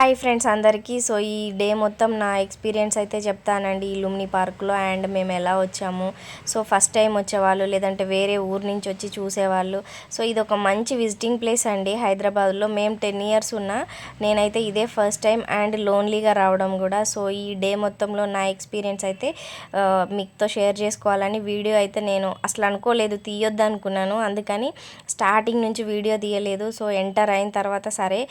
Hi friends అందరికీ. So ఈ day మొత్తం నా ఎక్స్పీరియన్స్ అయితే చెప్తానండి ఈ లుమ్ని పార్క్లో. అండ్ మేము ఎలా వచ్చాము? సో ఫస్ట్ టైం వచ్చేవాళ్ళు లేదంటే వేరే ఊరు నుంచి వచ్చి చూసేవాళ్ళు. సో ఇది ఒక మంచి విజిటింగ్ ప్లేస్ అండి హైదరాబాద్లో. మేము టెన్ ఇయర్స్ ఉన్నా నేనైతే ఇదే ఫస్ట్ టైం అండ్ లోన్లీగా రావడం కూడా. సో ఈ డే మొత్తంలో నా ఎక్స్పీరియన్స్ అయితే మీతో షేర్ చేసుకోవాలని వీడియో అయితే నేను అసలు అనుకోలేదు తీయొద్దు అనుకున్నాను. అందుకని స్టార్టింగ్ నుంచి వీడియో తీయలేదు. సో ఎంటర్ అయిన తర్వాత సరే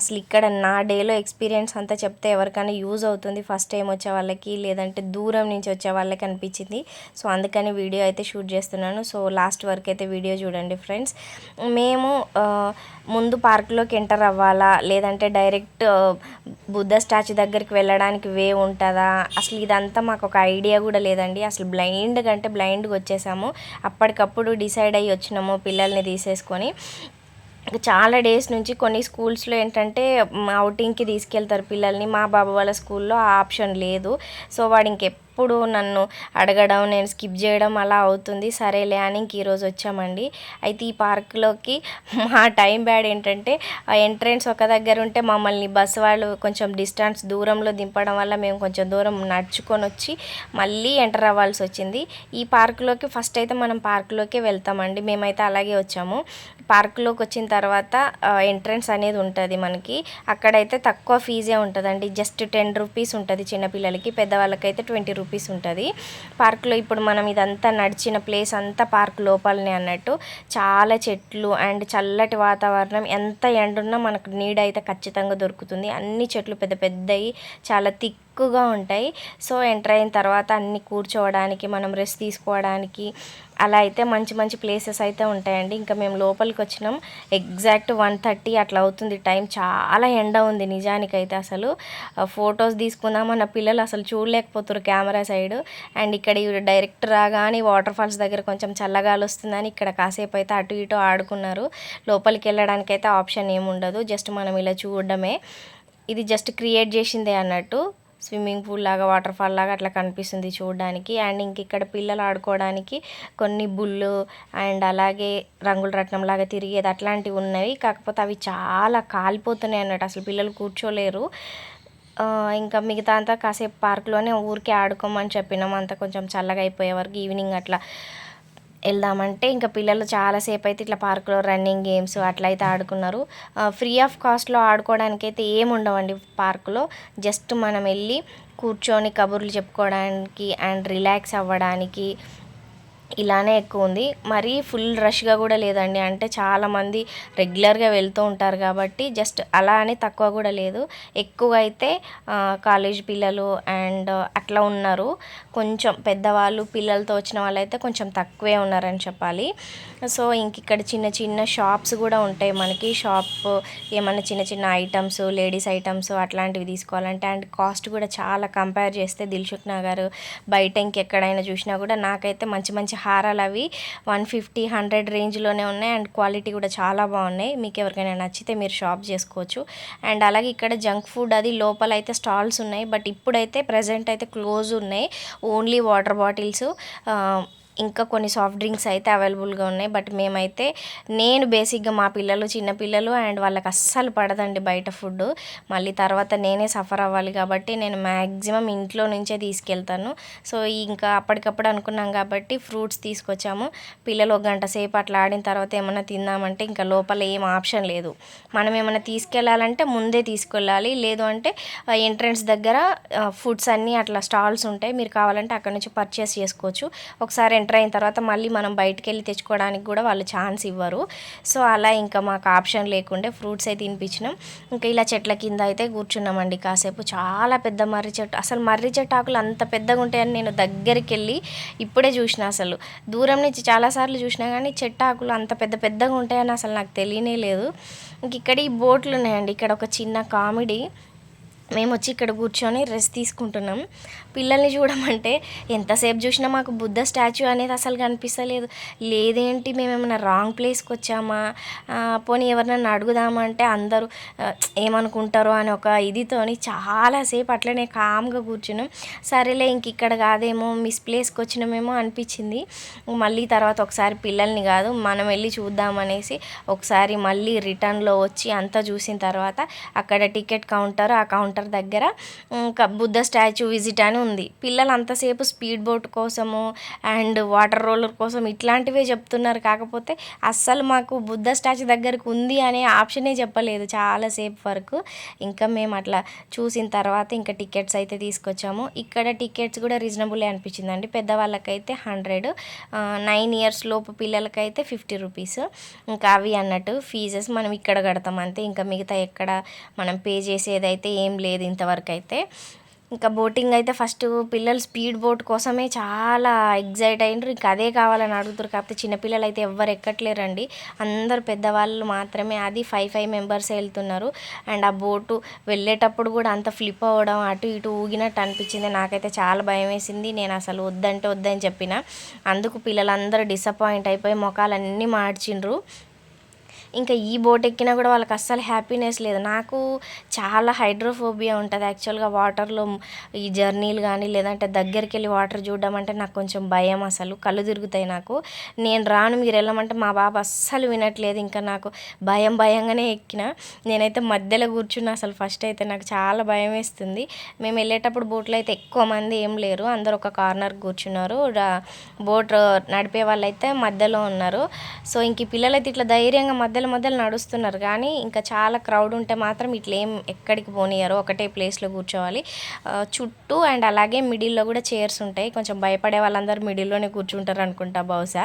అసలు ఇక్కడ నా డేలో ఎక్స్పీరియన్స్ అంతా చెప్తే ఎవరికైనా యూజ్ అవుతుంది ఫస్ట్ టైం వచ్చే వాళ్ళకి లేదంటే దూరం నుంచి వచ్చే వాళ్ళకి అనిపించింది. సో అందుకని వీడియో అయితే షూట్ చేస్తున్నాను. సో లాస్ట్ వరకు అయితే వీడియో చూడండి ఫ్రెండ్స్. మేము ముందు పార్క్లోకి ఎంటర్ అవ్వాలా లేదంటే డైరెక్ట్ బుద్ధ స్టాచ్యూ దగ్గరికి వెళ్ళడానికి వే ఉంటుందా? అసలు ఇదంతా మాకు ఒక ఐడియా కూడా లేదండి. అసలు బ్లైండ్గా అంటే బ్లైండ్గా వచ్చేసాము. అప్పటికప్పుడు డిసైడ్ అయ్యి వచ్చినాము పిల్లల్ని తీసేసుకొని. చాలా డేస్ నుంచి కొన్ని స్కూల్స్లో ఏంటంటే అవుటింగ్కి తీసుకెళ్తారు పిల్లల్ని. మా బాబు వాళ్ళ స్కూల్లో ఆ ఆప్షన్ లేదు. సో వాడు ఇంకెప్పుడు నన్ను అడగడం నేను స్కిప్ చేయడం అలా అవుతుంది. సరేలే అని ఇంక ఈరోజు వచ్చామండి. అయితే ఈ పార్క్లోకి మా టైం బ్యాడ్ ఏంటంటే ఆ ఎంట్రెన్స్ ఒక దగ్గర ఉంటే మమ్మల్ని బస్సు వాళ్ళు కొంచెం డిస్టెన్స్ దూరంలో దింపడం వల్ల మేము కొంచెం దూరం నడుచుకొని వచ్చి మళ్ళీ ఎంటర్ అవ్వాల్సి వచ్చింది. ఈ పార్కులోకి ఫస్ట్ అయితే మనం పార్కులోకే వెళ్తామండి. మేమైతే అలాగే వచ్చాము. పార్కులోకి వచ్చిన తర్వాత ఎంట్రన్స్ అనేది ఉంటుంది మనకి. అక్కడైతే తక్కువ ఫీజే ఉంటుందండి. జస్ట్ టెన్ రూపీస్ ఉంటుంది చిన్నపిల్లలకి పెద్దవాళ్ళకైతే ట్వంటీ రూపీస్. ఉంటుంది. పార్క్లో ఇప్పుడు మనం ఇదంతా నడిచిన ప్లేస్ అంతా పార్క్ లోపలనే అన్నట్టు. చాలా చెట్లు అండ్ చల్లటి వాతావరణం. ఎంత ఎండున్నా మనకు నీడ అయితే ఖచ్చితంగా దొరుకుతుంది. అన్ని చెట్లు పెద్ద పెద్దవి చాలా థిక్ ఎక్కువగా ఉంటాయి. సో ఎంటర్ అయిన తర్వాత అన్ని కూర్చోవడానికి మనం రెస్ట్ తీసుకోవడానికి అలా అయితే మంచి మంచి ప్లేసెస్ అయితే ఉంటాయండి. ఇంకా మేము లోపలికి వచ్చినాం. ఎగ్జాక్ట్ వన్ థర్టీ అట్లా అవుతుంది టైం. చాలా ఎండ ఉంది నిజానికైతే అసలు. ఫొటోస్ తీసుకుందామన్న పిల్లలు అసలు చూడలేకపోతున్నారు కెమెరా సైడ్. అండ్ ఇక్కడ డైరెక్ట్ రాగానే వాటర్ ఫాల్స్ దగ్గర కొంచెం చల్లగాలి వస్తుందని ఇక్కడ కాసేపు అయితే అటు ఇటు ఆడుకున్నారు. లోపలికి వెళ్ళడానికి అయితే ఆప్షన్ ఏముండదు. జస్ట్ మనం ఇలా చూడడమే. ఇది జస్ట్ క్రియేట్ చేసిందే అన్నట్టు. స్విమ్మింగ్ పూల్ లాగా వాటర్ ఫాల్ లాగా అట్లా కనిపిస్తుంది చూడడానికి. అండ్ ఇంక ఇక్కడ పిల్లలు ఆడుకోవడానికి కొన్ని బుల్లు అండ్ అలాగే రంగుల రత్నం లాగా తిరిగేది అట్లాంటివి ఉన్నవి. కాకపోతే అవి చాలా కాలిపోతున్నాయి అన్నట్టు. అసలు పిల్లలు కూర్చోలేరు. ఇంకా మిగతా అంతా కాసేపు పార్క్లోనే ఊరికే ఆడుకోమని చెప్పినాం. అంతా కొంచెం చల్లగా అయిపోయే వరకు ఈవినింగ్ అట్లా వెళ్దామంటే ఇంకా పిల్లలు చాలాసేపు అయితే ఇట్లా పార్కులో రన్నింగ్ గేమ్స్ అట్లా అయితే ఆడుకున్నారు ఫ్రీ ఆఫ్ కాస్ట్లో ఆడుకోవడానికి అయితే ఏమి ఉండవండి పార్కులో. జస్ట్ మనం వెళ్ళి కూర్చొని కబుర్లు చెప్పుకోవడానికి అండ్ రిలాక్స్ అవ్వడానికి ఇలానే ఎక్కువ ఉంది. మరీ ఫుల్ రష్గా కూడా లేదండి. అంటే చాలామంది రెగ్యులర్గా వెళ్తూ ఉంటారు కాబట్టి జస్ట్ అలా అని తక్కువ కూడా లేదు. ఎక్కువ అయితే కాలేజ్ పిల్లలు అండ్ అట్లా ఉన్నారు. కొంచెం పెద్దవాళ్ళు పిల్లలతో వచ్చిన వాళ్ళు అయితే కొంచెం తక్కువే ఉన్నారని చెప్పాలి. సో ఇంక ఇక్కడ చిన్న చిన్న షాప్స్ కూడా ఉంటాయి మనకి. షాప్ ఏమైనా చిన్న చిన్న ఐటమ్స్ లేడీస్ ఐటమ్స్ అట్లాంటివి తీసుకోవాలంటే అండ్ కాస్ట్ కూడా చాలా కంపేర్ చేస్తే దిల్సుఖ్ నగర్ బయట ఇంకెక్కడైనా చూసినా కూడా నాకైతే మంచి మంచి హారాలు అవి వన్ ఫిఫ్టీ హండ్రెడ్ రేంజ్లోనే ఉన్నాయి. అండ్ క్వాలిటీ కూడా చాలా బాగున్నాయి. మీకు ఎవరికైనా నచ్చితే మీరు షాప్ చేసుకోవచ్చు. అండ్ అలాగే ఇక్కడ జంక్ ఫుడ్ అది లోపల అయితే స్టాల్స్ ఉన్నాయి. బట్ ఇప్పుడైతే ప్రజెంట్ అయితే క్లోజ్ ఉన్నాయి. Only water bottles. ఇంకా కొన్ని సాఫ్ట్ డ్రింక్స్ అయితే అవైలబుల్గా ఉన్నాయి. బట్ మేమైతే నేను బేసిక్గా మా పిల్లలు చిన్న పిల్లలు అండ్ వాళ్ళకి అస్సలు పడదండి బయట ఫుడ్ మళ్ళీ తర్వాత నేనే సఫర్ అవ్వాలి కాబట్టి నేను మ్యాక్సిమం ఇంట్లో నుంచే తీసుకెళ్తాను. సో ఇంకా అప్పటికప్పుడు అనుకున్నాం కాబట్టి ఫ్రూట్స్ తీసుకొచ్చాము. పిల్లలు ఒక గంట సేపు అట్లా ఆడిన తర్వాత ఏమైనా తిందామంటే ఇంకా లోపల ఏం ఆప్షన్ లేదు. మనం ఏమైనా తీసుకెళ్ళాలంటే ముందే తీసుకెళ్ళాలి. లేదు అంటే ఎంట్రన్స్ దగ్గర ఫుడ్స్ అన్నీ అట్లా స్టాల్స్ ఉంటాయి. మీరు కావాలంటే అక్కడ నుంచి పర్చేస్ చేసుకోవచ్చు. ఒకసారి ఎంటర్ అయిన తర్వాత మళ్ళీ మనం బయటికి వెళ్ళి తెచ్చుకోవడానికి కూడా వాళ్ళు ఛాన్స్ ఇవ్వరు. సో అలా ఇంకా మాకు ఆప్షన్ లేకుండే ఫ్రూట్స్ అయితే తినిపించినాం. ఇంకా ఇలా చెట్ల కింద అయితే కూర్చున్నామండి కాసేపు. చాలా పెద్ద మర్రి చెట్టు. అసలు మర్రి చెట్టు ఆకులు అంత పెద్దగా ఉంటాయని నేను దగ్గరికి వెళ్ళి ఇప్పుడే చూసిన అసలు. దూరం నుంచి చాలాసార్లు చూసినా కానీ చెట్టు ఆకులు అంత పెద్ద పెద్దగా ఉంటాయని అసలు నాకు తెలియనే లేదు. ఇంక ఇక్కడ ఈ బోట్లు ఉన్నాయండి. ఇక్కడ ఒక చిన్న కామెడీ. మేము వచ్చి ఇక్కడ కూర్చొని రెస్ట్ తీసుకుంటున్నాం. పిల్లల్ని చూడమంటే ఎంతసేపు చూసినా మాకు బుద్ధ స్టాచ్యూ అనేది అసలు కనిపిస్తలేదు. లేదేంటి మేము ఏమైనా రాంగ్ ప్లేస్కి వచ్చామా? పోనీ ఎవరినైనా అడుగుదామా అంటే అందరూ ఏమనుకుంటారో అని ఒక ఇదితోని చాలాసేపు అట్లనే కామ్గా కూర్చున్నాం. సరేలే ఇంక ఇక్కడ కాదేమో మిస్ ప్లేస్కి వచ్చినామేమో అనిపించింది. మళ్ళీ తర్వాత ఒకసారి పిల్లల్ని కాదు మనం వెళ్ళి చూద్దామనేసి ఒకసారి మళ్ళీ రిటర్న్లో వచ్చి అంతా చూసిన తర్వాత అక్కడ టికెట్ కౌంటర్ ఆ కౌంటర్ దగ్గర ఇంకా బుద్ధ స్టాచ్యూ విజిట్ అని ఉంది. పిల్లలు అంతసేపు స్పీడ్ బోట్ కోసము అండ్ వాటర్ రోలర్ కోసం ఇట్లాంటివే చెప్తున్నారు. కాకపోతే అస్సలు మాకు బుద్ధ స్టాచ్యూ దగ్గరకు ఉంది అనే ఆప్షనే చెప్పలేదు చాలాసేపు వరకు. ఇంకా మేము అట్లా చూసిన తర్వాత ఇంకా టికెట్స్ అయితే తీసుకొచ్చాము. ఇక్కడ టికెట్స్ కూడా రీజనబుల్ అనిపించింది అండి పెద్దవాళ్ళకైతే హండ్రెడ్ నైన్ ఇయర్స్ లోపు పిల్లలకైతే ఫిఫ్టీ రూపీస్. ఇంకా అవి అన్నట్టు ఫీజెస్ మనం ఇక్కడ కడతాం అంతే. ఇంకా మిగతా ఎక్కడ మనం పే చేసేదైతే ఏం లేదు. ఇంతవరకు అయితే ఇంకా బోటింగ్ అయితే ఫస్ట్ పిల్లలు స్పీడ్ బోట్ కోసమే చాలా ఎగ్జైట్ అయినరు ఇంకా అదే కావాలని అడుగుతారు కాకపోతే చిన్నపిల్లలు అయితే ఎవ్వరు ఎక్కట్లేరండి. అందరు పెద్దవాళ్ళు మాత్రమే అది ఫైవ్ ఫైవ్ మెంబర్స్ వెళ్తున్నారు. అండ్ ఆ బోటు వెళ్ళేటప్పుడు కూడా అంత ఫ్లిప్ అవ్వడం అటు ఇటు ఊగినట్టు అనిపించింది. నాకైతే చాలా భయం వేసింది నేను అసలు వద్దంటే వద్దని చెప్పిన. అందుకు పిల్లలందరూ డిసప్పాయింట్ అయిపోయి మొఖాలన్నీ మార్చిండ్రు. ఇంకా ఈ బోట్ ఎక్కినా కూడా వాళ్ళకి అస్సలు హ్యాపీనెస్ లేదు. నాకు చాలా హైడ్రోఫోబియా ఉంటుంది యాక్చువల్గా వాటర్లో ఈ జర్నీలు కానీ లేదంటే దగ్గరికి వెళ్ళి వాటర్ చూడడం అంటే నాకు కొంచెం భయం అసలు. కళ్ళు తిరుగుతాయి నాకు. నేను రాను మీరు వెళ్ళమంటే మా బాబు అస్సలు వినట్లేదు. ఇంకా నాకు భయం భయంగానే ఎక్కిన. నేనైతే మధ్యలో కూర్చున్నా అసలు ఫస్ట్ అయితే నాకు చాలా భయం వేస్తుంది. మేము వెళ్ళేటప్పుడు బోట్లో అయితే ఎక్కువ మంది ఏం లేరు. అందరు ఒక కార్నర్ కూర్చున్నారు. బోట్ నడిపే వాళ్ళు అయితే మధ్యలో ఉన్నారు. సో ఇంక పిల్లలైతే ఇట్లా ధైర్యంగా మొదలు మొదలు నడుస్తున్నారు. కానీ ఇంకా చాలా క్రౌడ్ ఉంటే మాత్రం ఇట్లా ఎక్కడికి పోనీయరు. ఒకటే ప్లేస్లో కూర్చోవాలి. చుట్టూ అండ్ అలాగే మిడిల్లో కూడా చైర్స్ ఉంటాయి. కొంచెం భయపడే వాళ్ళందరూ మిడిల్లోనే కూర్చుంటారు అనుకుంటా బహుశా.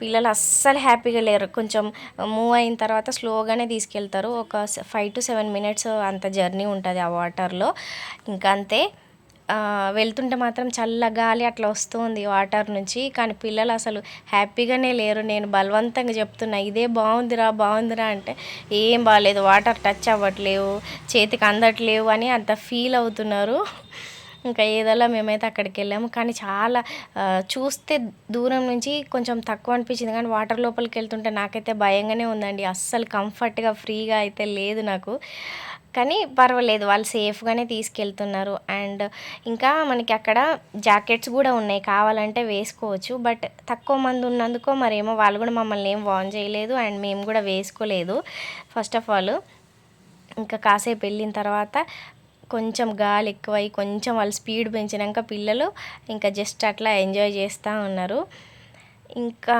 పిల్లలు అస్సలు హ్యాపీగా లేరు. కొంచెం మూవ్ అయిన తర్వాత స్లోగానే తీసుకెళ్తారు. ఒక ఫైవ్ టు సెవెన్ మినిట్స్ అంత జర్నీ ఉంటుంది ఆ వాటర్లో ఇంకా అంతే. వెళ్తుంటే మాత్రం చల్ల గాలి అట్లా వస్తుంది వాటర్ నుంచి. కానీ పిల్లలు అసలు హ్యాపీగానే లేరు. నేను బలవంతంగా చెప్తున్నా ఇదే బాగుందిరా బాగుందిరా అంటే ఏం బాగాలేదు వాటర్ టచ్ అవ్వట్లేవు చేతికి అందట్లేవు అని అంత ఫీల్ అవుతున్నారు. ఇంకా ఏదోలా మేమైతే అక్కడికి వెళ్ళాము. కానీ చాలా చూస్తే దూరం నుంచి కొంచెం తక్కువ అనిపించింది. కానీ వాటర్ లోపలికి వెళ్తుంటే నాకైతే భయంగానే ఉందండి. అస్సలు కంఫర్ట్గా ఫ్రీగా అయితే లేదు నాకు. కానీ పర్వాలేదు వాళ్ళు సేఫ్గానే తీసుకెళ్తున్నారు. అండ్ ఇంకా మనకి అక్కడ జాకెట్స్ కూడా ఉన్నాయి. కావాలంటే వేసుకోవచ్చు. బట్ తక్కువ మంది ఉన్నందుకో మరేమో వాళ్ళు కూడా మమ్మల్ని ఏం వాన్ చేయలేదు. అండ్ మేము కూడా వేసుకోలేదు. ఫస్ట్ ఆఫ్ ఆల్ ఇంకా కాసేపు వెళ్ళిన తర్వాత కొంచెం గాలి ఎక్కువై కొంచెం వాళ్ళు స్పీడ్ పెంచినాక పిల్లలు ఇంకా జస్ట్ అట్లా ఎంజాయ్ చేస్తూ ఉన్నారు. ఇంకా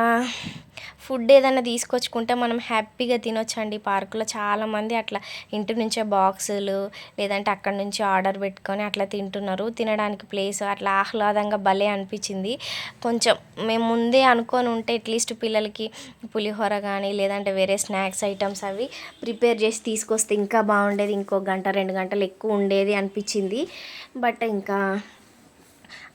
ఫుడ్ ఏదైనా తీసుకొచ్చుకుంటే మనం హ్యాపీగా తినొచ్చండి. పార్కులో చాలామంది అట్లా ఇంటి నుంచే బాక్సులు లేదంటే అక్కడ నుంచి ఆర్డర్ పెట్టుకొని అట్లా తింటున్నారు. తినడానికి ప్లేస్ అట్లా ఆహ్లాదంగా భలే అనిపించింది. కొంచెం మేము ముందే అనుకొని ఉంటే అట్లీస్ట్ పిల్లలకి పులిహోర కానీ లేదంటే వేరే స్నాక్స్ ఐటమ్స్ అవి ప్రిపేర్ చేసి తీసుకొస్తే ఇంకా బాగుండేది. ఇంకో గంట రెండు గంటలు ఎక్కువ ఉండేది అనిపించింది. బట్ ఇంకా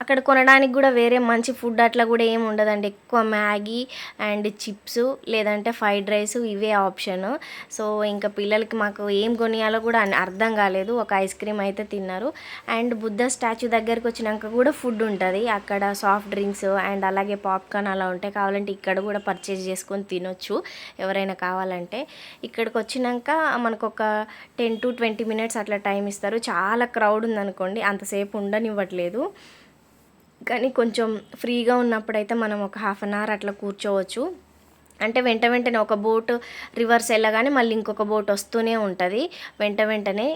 అక్కడ కొనడానికి కూడా వేరే మంచి ఫుడ్ అట్లా కూడా ఏమి ఉండదండి. ఎక్కువ మ్యాగీ అండ్ చిప్స్ లేదంటే ఫ్రైడ్ రైస్ ఇవే ఆప్షన్ సో ఇంకా పిల్లలకి మాకు ఏం కొనియాలో కూడా అర్థం కాలేదు. ఒక ఐస్ క్రీమ్ అయితే తిన్నారు. అండ్ బుద్ధ స్టాచ్యూ దగ్గరికి వచ్చినాక కూడా ఫుడ్ ఉంటుంది. అక్కడ సాఫ్ట్ డ్రింక్స్ అండ్ అలాగే పాప్కార్న్ అలా ఉంటాయి. కావాలంటే ఇక్కడ కూడా పర్చేజ్ చేసుకొని తినొచ్చు. ఎవరైనా కావాలంటే. ఇక్కడికి వచ్చినాక మనకు ఒక టెన్ టు ట్వంటీ మినిట్స్ అట్లా టైం ఇస్తారు. చాలా క్రౌడ్ ఉందనుకోండి. అంతసేపు ఉండనివ్వట్లేదు. కానీ కొంచెం ఫ్రీగా ఉన్నప్పుడైతే మనం ఒక హాఫ్ అన్ అవర్ అట్లా కూర్చోవచ్చు. అంటే వెంట వెంటనే ఒక బోట్ రివర్స్ వెళ్ళగానే మళ్ళీ ఇంకొక బోట్ వస్తూనే ఉంటుంది. వెంట వెంటనే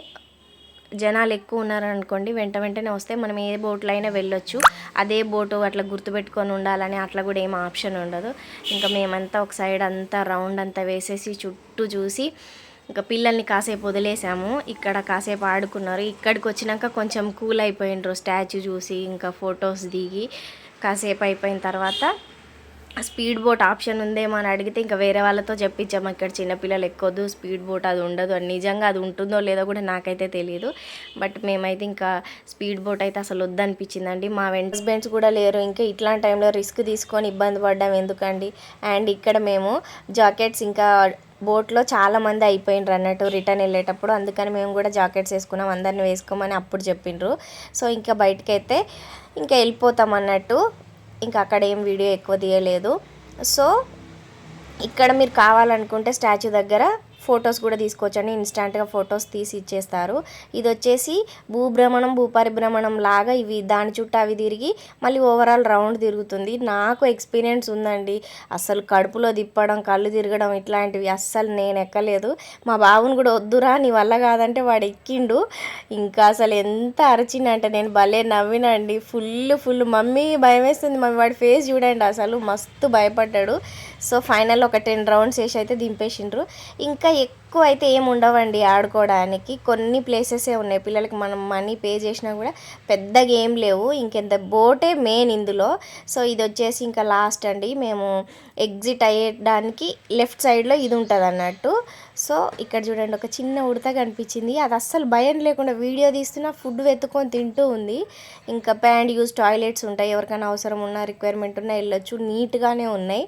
జనాలు ఎక్కువ ఉన్నారనుకోండి వెంట వెంటనే వస్తే మనం ఏ బోట్లో అయినా వెళ్ళొచ్చు. అదే బోటు అట్లా గుర్తుపెట్టుకొని ఉండాలని అట్లా కూడా ఏం ఆప్షన్ ఉండదు. ఇంకా మేమంతా ఒక సైడ్ అంతా రౌండ్ అంతా వేసేసి చుట్టూ చూసి ఇంకా పిల్లల్ని కాసేపు వదిలేసాము. ఇక్కడ కాసేపు ఆడుకున్నారు. ఇక్కడికి వచ్చినాక కొంచెం కూల్ అయిపోయినరు స్టాచ్యూ చూసి ఇంకా ఫొటోస్ దిగి కాసేపు అయిపోయిన తర్వాత స్పీడ్ బోట్ ఆప్షన్ ఉందేమో అని అడిగితే ఇంకా వేరే వాళ్ళతో చెప్పించాము. ఇక్కడ చిన్నపిల్లలు ఎక్కొద్దు. స్పీడ్ బోట్ అది ఉండదు. అని నిజంగా అది ఉంటుందో లేదో కూడా నాకైతే తెలియదు బట్ మేమైతే ఇంకా స్పీడ్ బోట్ అయితే అసలు వద్దనిపించిందండి. మా హస్బెండ్స్ కూడా లేరు. ఇంకా ఇట్లాంటి టైంలో రిస్క్ తీసుకొని ఇబ్బంది పడ్డాం. ఎందుకండి? అండ్ ఇక్కడ మేము జాకెట్స్ ఇంకా బోట్లో చాలా మంది అయిపోయినరు అన్నట్టు రిటర్న్ వెళ్ళేటప్పుడు. అందుకని మేము కూడా జాకెట్స్ వేసుకున్నాం. అందరిని వేసుకోమని అప్పుడు చెప్పిండ్రు. సో ఇంకా బయటికి అయితే ఇంకా వెళ్ళిపోతాం అన్నట్టు. ఇంకా అక్కడ ఏం వీడియో ఎక్కువ తీయలేదు. సో ఇక్కడ మీరు కావాలనుకుంటే స్టాచ్యూ దగ్గర ఫొటోస్ కూడా తీసుకోవచ్చండి. ఇన్స్టాంట్గా ఫొటోస్ తీసి ఇచ్చేస్తారు. ఇది వచ్చేసి భూభ్రమణం భూపరిభ్రమణం లాగా ఇవి దాని చుట్టూ అవి తిరిగి మళ్ళీ ఓవరాల్ రౌండ్ తిరుగుతుంది. నాకు ఎక్స్పీరియన్స్ ఉందండి. అసలు కడుపులో తిప్పడం కళ్ళు తిరగడం ఇట్లాంటివి అస్సలు నేను ఎక్కలేదు. మా బాబుని కూడా వద్దురా నీ వల్ల కాదంటే వాడు ఎక్కిండు. ఇంకా అసలు ఎంత అరిచిండంటే నేను భలే నవ్వినండి. ఫుల్ ఫుల్ మమ్మీ భయం వేస్తుంది మమ్మీ వాడి ఫేస్ చూడండి అసలు మస్తు భయపడ్డాడు. సో ఫైనల్ ఒక టెన్ రౌండ్స్ వేసి అయితే దింపేసిండ్రు. ఇంకా ఎక్కువ అయితే ఏమి ఉండవండి ఆడుకోవడానికి. కొన్ని ప్లేసెసే ఉన్నాయి. పిల్లలకి మనం మనీ పే చేసినా కూడా పెద్దగా ఏం లేవు. ఇంకెంత బోటే మెయిన్ ఇందులో. సో ఇది వచ్చేసి ఇంకా లాస్ట్ అండి. మేము ఎగ్జిట్ అయ్యడానికి లెఫ్ట్ సైడ్లో ఇది ఉంటుంది అన్నట్టు సో ఇక్కడ చూడండి ఒక చిన్న ఉడత కనిపించింది. అది అస్సలు భయం లేకుండా వీడియో తీస్తున్నా ఫుడ్ వెతుకొని తింటూ ఉంది. ఇంకా ప్యాండ్ యూస్ టాయిలెట్స్ ఉంటాయి. ఎవరికైనా అవసరం ఉన్నా రిక్వైర్మెంట్ ఉన్నా వెళ్ళొచ్చు. నీట్గానే ఉన్నాయి.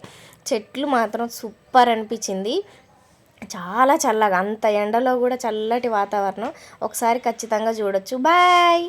చెట్లు మాత్రం సూపర్ అనిపించింది. చాలా చల్లగా అంత ఎండలో కూడా చల్లటి వాతావరణం. ఒకసారి ఖచ్చితంగా చూడొచ్చు. బాయ్!